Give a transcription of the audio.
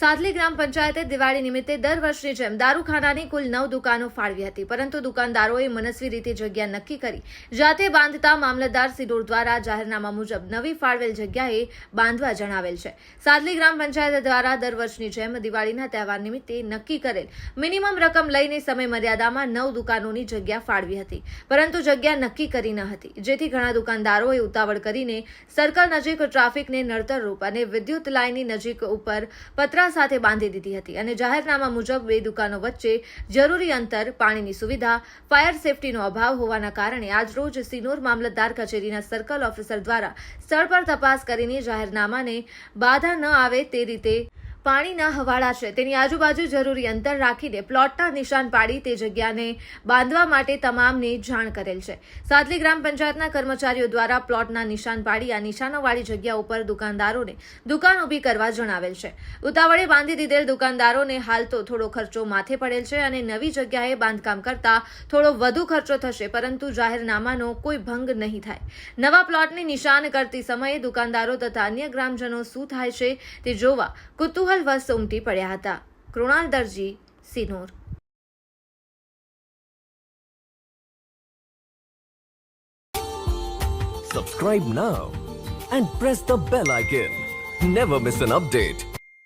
સાદલી ગ્રામ પંચાયતે દિવાળી નિમિત્તે દર વર્ષની જેમ દારૂખાનાની કુલ નવ દુકાનો ફાળવી હતી, પરંતુ દુકાનદારોએ મનસ્વી રીતે જગ્યા નક્કી કરી. જાતે બાંધતા મામલતદાર સિડોર દ્વારા જાહેરનામા મુજબ નવી ફાળવેલ જગ્યાએ બાંધવા જણાવેલ છે. સાદલી ગ્રામ પંચાયત દ્વારા દર વર્ષની જેમ દિવાળીના તહેવાર નિમિત્તે નક્કી કરેલ મિનિમમ રકમ લઈને સમય મર્યાદામાં નવ દુકાનોની જગ્યા ફાળવી હતી, પરંતુ જગ્યા નક્કી કરી ન હતી, જેથી ઘણા દુકાનદારોએ ઉતાવળ કરીને સર્કલ નજીક ટ્રાફિકને નડતર રૂપ અને વિદ્યુત લાઇનની નજીક ઉપર પતરા સાથે બાંધી દીધી હતી અને જાહેરનામા મુજબ બે દુકાનો વચ્ચે જરૂરી અંતર, પાણીની સુવિધા, ફાયર સેફટીનો અભાવ હોવાના કારણે આજરોજ સિનોર મામલતદાર કચેરીના સર્કલ ઓફિસર દ્વારા સ્થળ પર તપાસ કરીને જાહેરનામાને બાધા ન આવે તે રીતે પાણીના હવાડા છે. તેની આજુબાજુ જરૂરી અંતર રાખીને પ્લોટના નિશાન પાડી તે જગ્યાને બાંધવા માટે તમામને જાણ કરેલ છે. સાદલી ગ્રામ પંચાયતના કર્મચારીઓ દ્વારા પ્લોટના નિશાન પાડી આ નિશાનોવાળી જગ્યા ઉપર દુકાનદારોને દુકાન ઊભી કરવા જણાવેલ છે. ઉતાવળે બાંધી દીધેલ દુકાનદારોને હાલ તો થોડો ખર્ચો માથે પડેલ છે અને નવી જગ્યાએ બાંધકામ કરતા થોડો વધુ ખર્ચો થશે, પરંતુ જાહેરનામાનો કોઈ ભંગ નહીં થાય. નવા પ્લોટની નિશાન કરતી સમયે દુકાનદારો તથા અન્ય ગ્રામજનો શું થાય છે તે જોવા કુતૂહલ વશ ઉમટી પડ્યા હતા કૃણાલ દરજી Sinor Subscribe now and press the bell icon. Never miss an update.